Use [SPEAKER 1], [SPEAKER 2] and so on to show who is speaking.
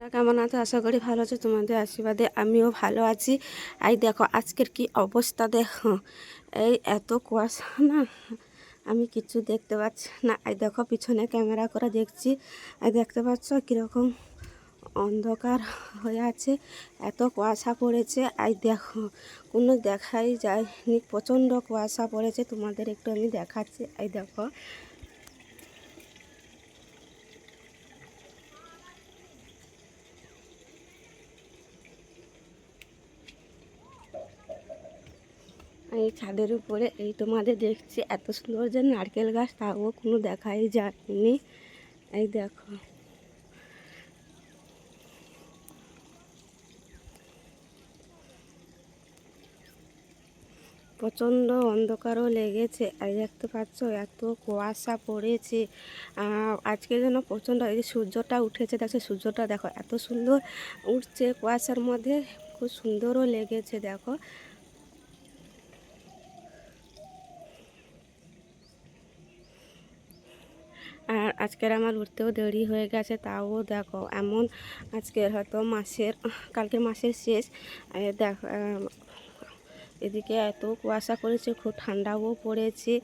[SPEAKER 1] কেমন আছো? আশা করি ভালো আছো। তোমাদের আশীর্বাদে আমিও ভালো আছি। এই দেখো, আজকের কি অবস্থা দেখো? এই এত কুয়াশা না? আমি কিছু দেখতে পাচ্ছি না। এই দেখো, পিছনে ক্যামেরা করে দেখছি। এই দেখতে পাচ্ছ কীরকম অন্ধকার হয়ে আছে। এত কুয়াশা পড়েছে। এই দেখো, কোনো দেখাই যায়নি। প্রচণ্ড কুয়াশা পড়েছে। তোমাদের একটু আমি দেখাচ্ছি। এই দেখো এই ছাদের উপরে, এই তোমাদের দেখছি এত সুন্দর যে নারকেল গাছ, তাও কোনো দেখাই যায়নি। এই দেখো। প্রচণ্ড অন্ধকারও লেগেছে। আর দেখতে পাচ্ছ, এত কুয়াশা পড়েছে। আজকে যেন প্রচণ্ড, এই সূর্যটা উঠেছে, দেখো সূর্যটা দেখো, এত সুন্দর উঠছে কুয়াশার মধ্যে, খুব সুন্দরও লেগেছে, দেখো আর আজকের আমার উঠতেও দেরি হয়ে গেছে, তাও দেখো এমন আজকের হয়তো মাসের, কালকে মাসের শেষ। দেখ এদিকে এত কুয়াশা করেছে খুব ঠান্ডাও পড়েছে।